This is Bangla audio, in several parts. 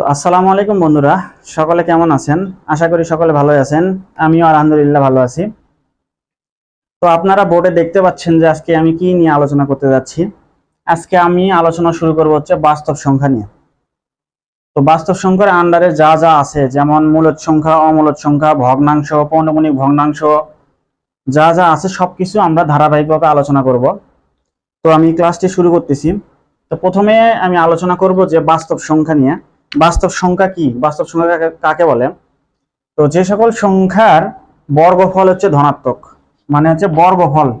তো আসসালামু আলাইকুম বন্ধুরা, সকলে কেমন আছেন? আশা করি সকলে ভালো আছেন। আমিও আলহামদুলিল্লাহ ভালো আছি। তো আপনারা বোর্ডে দেখতে পাচ্ছেন যে আজকে আমি কি নিয়ে আলোচনা করতে যাচ্ছি। আজকে আমি আলোচনা শুরু করব হচ্ছে বাস্তব সংখ্যা নিয়ে। তো বাস্তব সংখ্যার আন্ডারে যা যা আছে, যেমন মূলদ সংখ্যা অমূলদ সংখ্যা, ভগ্নাংশ, পৌনমণিক ভগ্নাংশ, যা যা আছে সবকিছু আমরা ধারাবাহিকভাবে আলোচনা করব। তো আমি ক্লাসটি শুরু করতেছি। তো প্রথমে আমি আলোচনা করব যে বাস্তব সংখ্যা নিয়ে। বাস্তব সংখ্যা কি? বাস্তব সংখ্যা কাকে- বলে? তো যে সকল সংখ্যার বর্গফল হচ্ছে ধনাত্মক মানে হচ্ছে বর্গফল।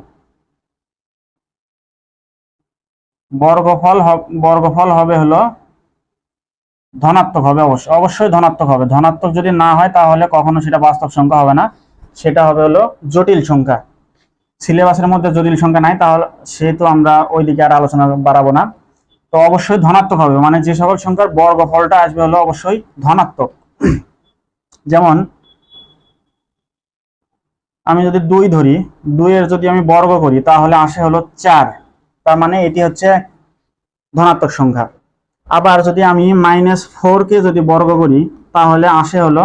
বর্গফল বর্গফল হবে হলো ধনাত্মক হবে অবশ্যই অবশ্যই ধনাত্মক হবে। ধনাত্মক যদি না হয় তাহলে কখনো সেটা বাস্তব সংখ্যা হবে না। সেটা হবে হলো জটিল সংখ্যা। সিলেবাসের মধ্যে জটিল সংখ্যা নাই, তাহলে সেহেতু আমরা ওইদিকে আর আলোচনা বাড়াবো না। তো অবশ্যই ধনাত্মক হবে। মানে যে সকল সংখ্যার বর্গফলটা আসবে হলো অবশ্যই ধনাত্মক। যেমন, আমি যদি দুই ধরি, দুইয়ের যদি আমি বর্গ করি, তাহলে আসে হলো চার। তার মানে এটি হচ্ছে ধনাত্মক সংখ্যা। আবার যদি আমি মাইনাস কে যদি বর্গ করি, তাহলে আসে হলো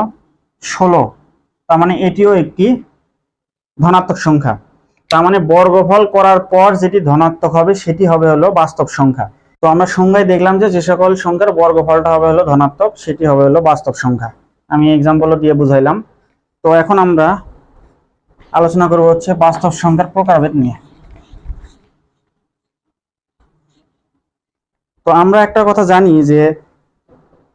ষোলো। তার মানে এটিও একটি ধনাত্মক সংখ্যা। তার মানে বর্গফল করার পর যেটি ধনাত্মক হবে, সেটি হবে হলো বাস্তব সংখ্যা। তো আমরা সংজ্ঞায় দেখলাম যে যে সকল সংখ্যার বর্গফলটা হবে হলো ধনাত্মক, সেটি হবে হলো বাস্তব সংখ্যা। আমি এক্সাম্পল দিয়ে বুঝাইলাম। তো এখন আমরা আলোচনা করব হচ্ছে বাস্তব সংখ্যার প্রকারভেদ নিয়ে। তো আমরা একটা কথা জানি যে,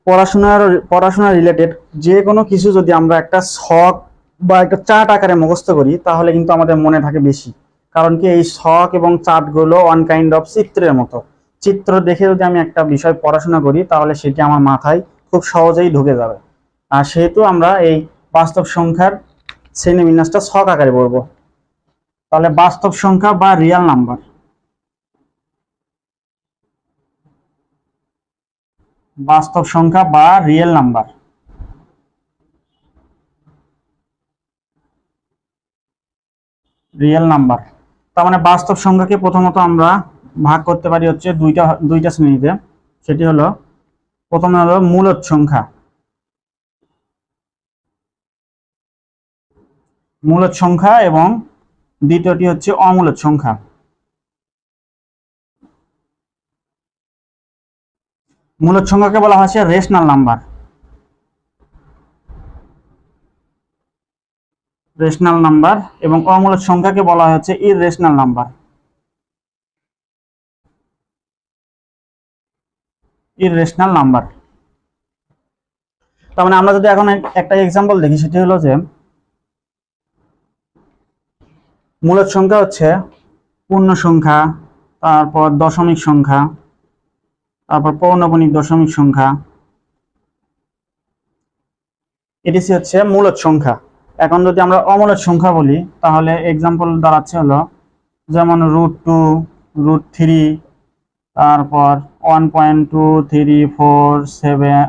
পড়াশোনার, পড়াশোনা রিলেটেড যে কোনো কিছু যদি আমরা একটা শখ বা একটা চার্ট আকারে মুখস্থ করি, তাহলে কিন্তু আমাদের মনে থাকে বেশি। কারণ কি এই শখ এবং চার্টগুলো ওয়ান কাইন্ড অফ চিত্রের মতো। চিত্র দেখে যদি আমি একটা বিষয় পড়াশোনা করি, তাহলে সেটি আমার মাথায় খুব সহজেই ঢুকে যাবে। আর সেহেতু আমরা এই বাস্তব সংখ্যার শ্রেণীবিন্যাসটা ছক আকারে বলব তাহলে বাস্তব সংখ্যা বা রিয়াল নাম্বার বাস্তব সংখ্যা বা রিয়েল নাম্বার রিয়েল নাম্বার তার মানে বাস্তব সংখ্যাকে প্রথমত আমরা ভাগ করতে পারি হচ্ছে দুইটা দুইটা শ্রেণীতে। সেটি হলো, প্রথমে হলো মূলদ সংখ্যা। মূলদ সংখ্যা এবং দ্বিতীয়টি হচ্ছে অমূলদ সংখ্যা। মূলদ সংখ্যাকে বলা হচ্ছে রেশনাল নাম্বার রেশনাল নাম্বার এবং অমূলদ সংখ্যাকে বলা হচ্ছে ইররেশনাল নাম্বার ইররেশনাল নাম্বার তার মানে আমরা যদি এখন একটা এক্সাম্পল দেখি, সেটি হলো যে মূলদ সংখ্যা হচ্ছে পূর্ণ সংখ্যা, তারপর দশমিক সংখ্যা, তারপর পৌনপণিক দশমিক সংখ্যা। এটি হচ্ছে মূলদ সংখ্যা। এখন যদি আমরা অমূলদ সংখ্যা বলি, তাহলে এক্সাম্পল দাঁড়াচ্ছে হলো যেমন রুট টু রুট থ্রি তারপর one point two three four seven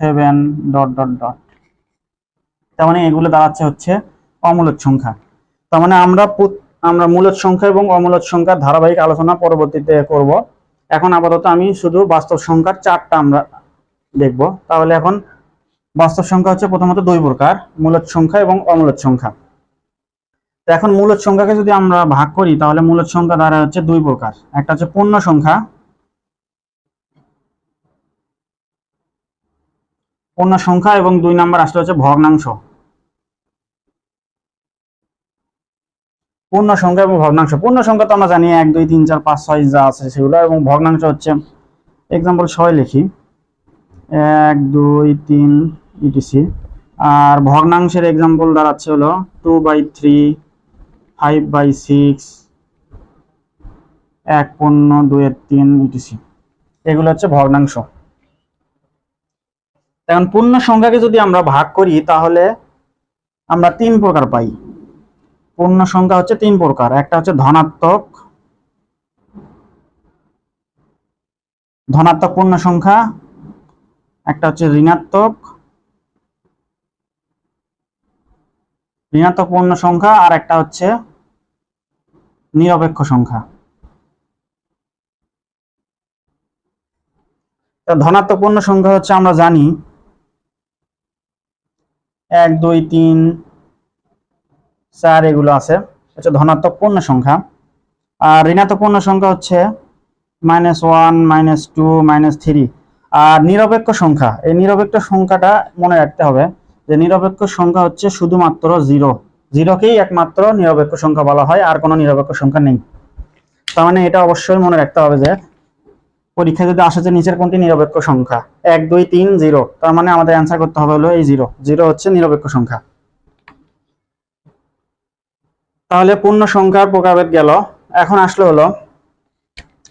seven dot dot dot তার মানে এগুলো দাঁড়াচ্ছে হচ্ছে অমূলদ সংখ্যা। তার মানে আমরা আমরা মূলদ সংখ্যা এবং অমূলদ সংখ্যার ধারাবাহিক আলোচনা পরবর্তীতে করব। এখন আপাতত আমি শুধু বাস্তব সংখ্যার চারটা আমরা দেখব। তাহলে এখন বাস্তব সংখ্যা হচ্ছে প্রথমত দুই প্রকার মূলদ সংখ্যা এবং অমূলদ সংখ্যা। তো এখন মূলদ সংখ্যাকে যদি আমরা ভাগ করি, তাহলে মূলদ সংখ্যা দ্বারা হচ্ছে দুই প্রকার। একটা হচ্ছে পূর্ণ সংখ্যা পূর্ণ সংখ্যা এবং দুই নাম্বার আসলে হচ্ছে ভগ্নাংশ। পূর্ণ সংখ্যা এবং ভগ্নাংশ। পূর্ণ সংখ্যা তো আমরা জানি, এক, দুই, তিন, চার, পাঁচ, ছয় যা আছে সেগুলো এবং ভগ্নাংশ হচ্ছে এক্সাম্পল ছয় লিখি। এক, দুই, তিন ইটিসি আর ভগ্নাংশের এক্সাম্পল দাঁড়াচ্ছে হলো two by three five by six এক পূর্ণ দুয়ের তিন ইটিসি এগুলো হচ্ছে ভগ্নাংশ। এখন পূর্ণ সংখ্যাকে যদি আমরা ভাগ করি, তাহলে আমরা তিন প্রকার পাই। পূর্ণ সংখ্যা হচ্ছে তিন প্রকার। একটা হচ্ছে ধনাত্মক ধনাত্মক পূর্ণ সংখ্যা, একটা হচ্ছে ঋণাত্মক ঋণাত্মক পূর্ণ সংখ্যা আর একটা হচ্ছে নিরপেক্ষ সংখ্যা। ধনাত্মক পূর্ণ সংখ্যা হচ্ছে আমরা জানি এক, দুই, তিন, চার এগুলো আছে, হচ্ছে ধনাত্মক পূর্ণ সংখ্যা। আর ঋণাত্মক পূর্ণ সংখ্যা হচ্ছে minus one minus two minus three আর নিরপেক্ষ সংখ্যা, এই নিরপেক্ষ সংখ্যাটা মনে রাখতে হবে। যে নিরপেক্ষ সংখ্যা হচ্ছে শুধুমাত্র জিরো। জিরোকেই একমাত্র নিরপেক্ষ সংখ্যা বলা হয়, আর কোনো নিরপেক্ষ সংখ্যা নেই। তার মানে এটা অবশ্যই মনে রাখতে হবে যে পরীক্ষায় যদি আসে যে নিচের কোনটি নিরপেক্ষ সংখ্যা? এক, দুই, তিন, জিরো। তার মানে আমাদের অ্যান্সার করতে হবে হলো এই জিরো। জিরো হচ্ছে নিরপেক্ষ সংখ্যা। তাহলে পূর্ণ সংখ্যার প্রকারভেদ গেল। এখন আসলে হলো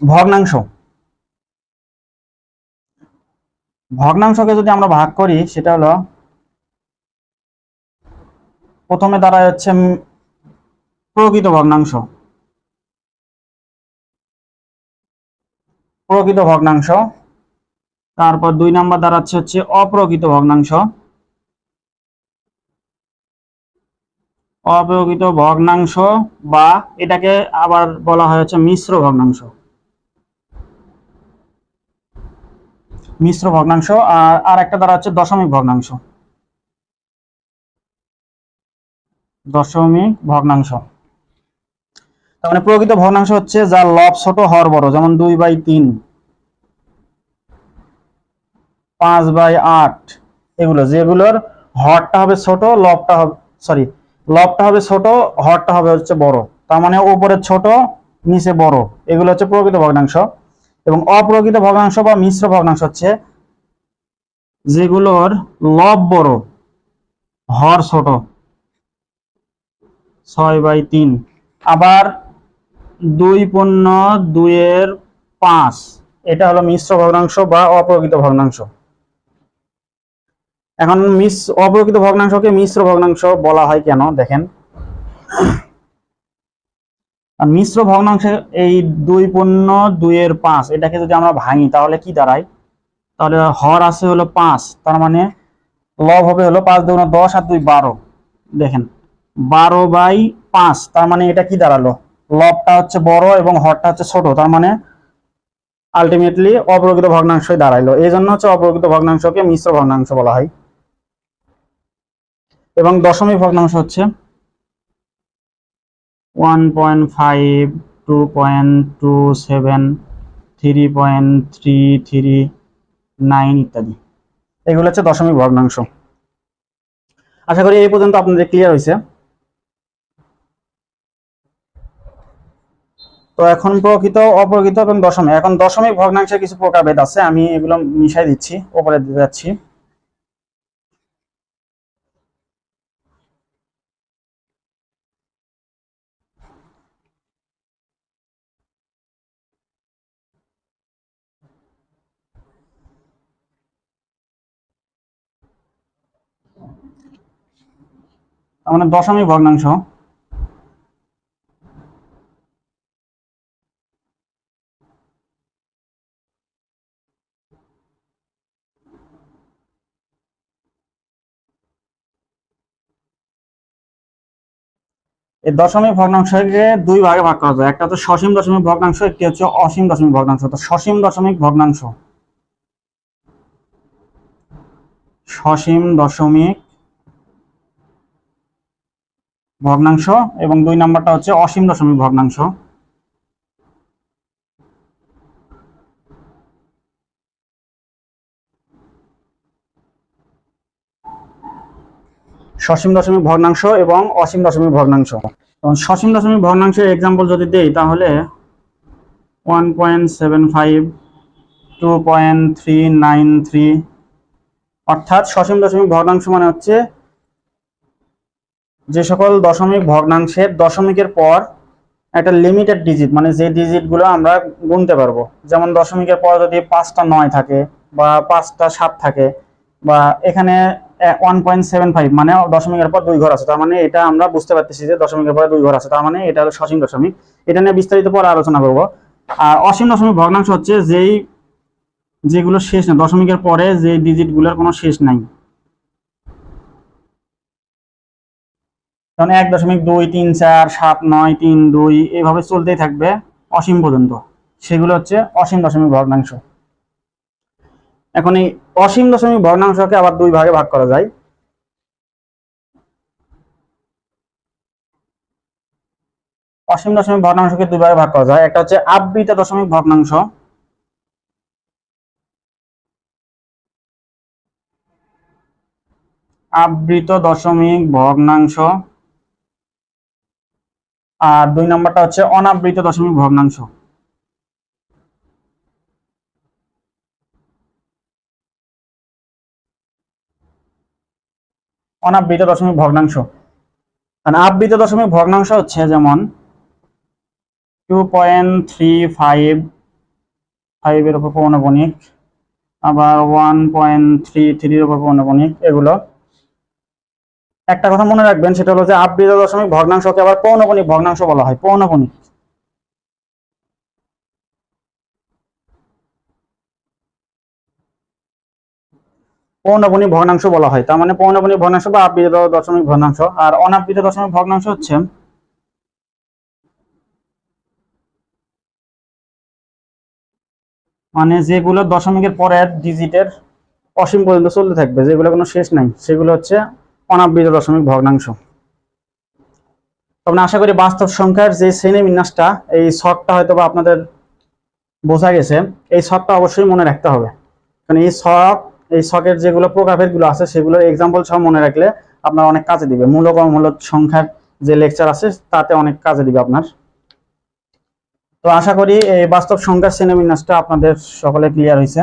ভগ্নাংশ। ভগ্নাংশকে যদি আমরা ভাগ করি, সেটা হলো প্রথমে দাঁড়ায় হচ্ছে প্রকৃত ভগ্নাংশ। প্রকৃত ভগ্নাংশ। তারপর দুই নাম্বার দাঁড়াচ্ছে হচ্ছে অপ্রকৃত ভগ্নাংশ। অপ্রকৃত ভগ্নাংশ বা এটাকে আবার বলা হয় হচ্ছে মিশ্র ভগ্নাংশ। মিশ্র ভগ্নাংশ আর আর একটা দ্বারা হচ্ছে দশমিক ভগ্নাংশ। দশমিক ভগ্নাংশ। তার মানে প্রকৃত ভগ্নাংশ হচ্ছে যার লব ছোট হর বড়, যেমন দুই বাই তিন, পাঁচ বাই আট, এগুলো, যেগুলোর হরটা হবে ছোট, লবটা হবে সরি লবটা হবে ছোট, হরটা হবে হচ্ছে বড়। তার মানে উপরে ছোট, নিচে বড়, এগুলো হচ্ছে প্রকৃত ভগ্নাংশ। এবং অপ্রকৃত ভগ্নাংশ বা মিশ্র ভগ্নাংশ হচ্ছে যেগুলোর লব বড়, হর ছোট। ছয় বাই তিন। আবার দুই পূর্ণ দুইয়ের পাঁচ। এটা হলো মিশ্র ভগ্নাংশ বা অপ্রকৃত ভগ্নাংশ। এখন মিস অপ্রকৃত ভগ্নাংশকে মিশ্র ভগ্নাংশ বলা হয় কেন? দেখেন। মিশ্র ভগ্নাংশে এই দুই পূর্ণ দুইয়ের পাঁচ, এটাকে যদি আমরা ভাঙি, তাহলে কি দাঁড়ায়? তাহলে হর আছে হলো পাঁচ, তার মানে লব হবে হলো পাঁচ দুগুণ দশ আর দুই বারো। দেখেন। বারো বাই পাঁচ, তার মানে এটা কি দাঁড়াল? লবটা হচ্ছে বড় এবং হরটা হচ্ছে ছোট, তার মানে আলটিমেটলি অপ্রকৃত ভগ্নাংশই দাঁড়াইলো। এই জন্য হচ্ছে অপ্রকৃত ভগ্নাংশকে মিশ্র ভগ্নাংশ বলা হয়। এবং দশমিক ভগ্নাংশ হচ্ছে one point five, two point two seven, three point three three nine ইত্যাদি। এগুলো হচ্ছে দশমিক ভগ্নাংশ। আশা করি এই পর্যন্ত আপনাদের ক্লিয়ার হয়েছে। তো এখন প্রকৃত, অপ্রকৃত এবং দশমিক এখন দশমিক ভগ্নাংশের কিছু প্রকারভেদ আছে, আমি এগুলো মিশাই দিচ্ছি, ওপরে দিয়ে যাচ্ছি। মানে দশমিক ভগ্নাংশ। এই দশমিক ভগ্নাংশকে দুই ভাগে ভাগ করা যায়। একটা হচ্ছে সসীম দশমিক ভগ্নাংশ, একটি হচ্ছে অসীম দশমিক ভগ্নাংশ। তো সসীম দশমিক ভগ্নাংশ। সসীম দশমিক ভগ্নাংশ এবং দুই নাম্বারটা হচ্ছে অসীম দশমিক ভগ্নাংশ। সসীম দশমিক ভগ্নাংশ এবং অসীম দশমিক ভগ্নাংশ। সসীম দশমিক ভগ্নাংশের এক্সাম্পল যদি দেই, তাহলে one point seven five two point three nine three অর্থাৎ সসীম দশমিক ভগ্নাংশ মানে হচ্ছে যে সকল দশমিক ভগ্নাংশের দশমিকের পর একটা লিমিটেড ডিজিট মানে যে ডিজিটগুলো আমরা গুনতে পারব। যেমন দশমিকের পর যদি পাঁচটা নয় থাকে বা পাঁচটা সাত থাকে বা এখানে ওয়ান পয়েন্ট সেভেন ফাইভ মানে দশমিকের পর দুই ঘর আছে। তার মানে এটা আমরা বুঝতে পারতেছি যে দশমিকের পরে দুই ঘর আছে। তার মানে এটা সসীম দশমিক। এটা নিয়ে বিস্তারিত পরে আলোচনা করব। আর অসীম দশমিক ভগ্নাংশ হচ্ছে যেই যেগুলো শেষ না দশমিকের পরে যে ডিজিটগুলোর কোনো শেষ নাই। যেমন এক দশমিক দুই, তিন, চার, সাত, নয়, তিন, দুই এইভাবে চলতেই থাকবে অসীম পর্যন্ত। সেগুলো হচ্ছে অসীম দশমিক ভগ্নাংশ। এখন এই অসীম দশমিক ভগ্নাংশকে আবার দুই ভাগে ভাগ করা যায়। অসীম দশমিক ভগ্নাংশকে দুই ভাগে ভাগ করা যায়। একটা হচ্ছে আবৃত দশমিক ভগ্নাংশ। আবৃত দশমিক ভগ্নাংশ। আর দুই নম্বরটা হচ্ছে অনাবৃত দশমিক ভগ্নাংশ। অনাবৃত দশমিক ভগ্নাংশ। মানে আবৃত দশমিক ভগ্নাংশ হচ্ছে যেমন টু পয়েন্ট থ্রি ফাইভ ফাইভের উপর পৌনপণিক আবার ওয়ান পয়েন্ট থ্রি থ্রির উপর পৌনপণিক এগুলো। একটা কথা মনে রাখবেন, সেটা হলো যে আবৃত দশমিক ভগ্নাংশকে আবার পৌনপণিক ভগ্নাংশ বলা হয় পৌনপণিক পৌনপণিক ভগ্নাংশ বলা হয়। তার মানে পৌনপণিক ভগ্নাংশ বা আবৃত দশমিক ভগ্নাংশ। আর অনাবৃত দশমিক ভগ্নাংশ হচ্ছে মানে যেগুলো দশমিকের পরের ডিজিটের অসীম পর্যন্ত চলতে থাকবে, যেগুলো কোনো শেষ নাই, সেগুলো হচ্ছে অনাবৃত দশমিক ভগ্নাংশ। তবে আশা করি বাস্তব সংখ্যার যে শ্রেণি বিন্যাসটা এই শখটা হয়তো বা আপনাদের বোঝা গেছে। এই শখটা অবশ্যই মনে রাখতে হবে। কারণ এই শখ এই শখের যেগুলো প্রকাভেদগুলো আছে, সেগুলোর এক্সাম্পল সব মনে রাখলে আপনার অনেক কাজে দিবে। মূলক অমূলক সংখ্যার যে লেকচার আছে, তাতে অনেক কাজে দিবে আপনার। তো আশা করি এই বাস্তব সংখ্যার শ্রেণীবিন্যাসটা আপনাদের সকলে ক্লিয়ার হয়েছে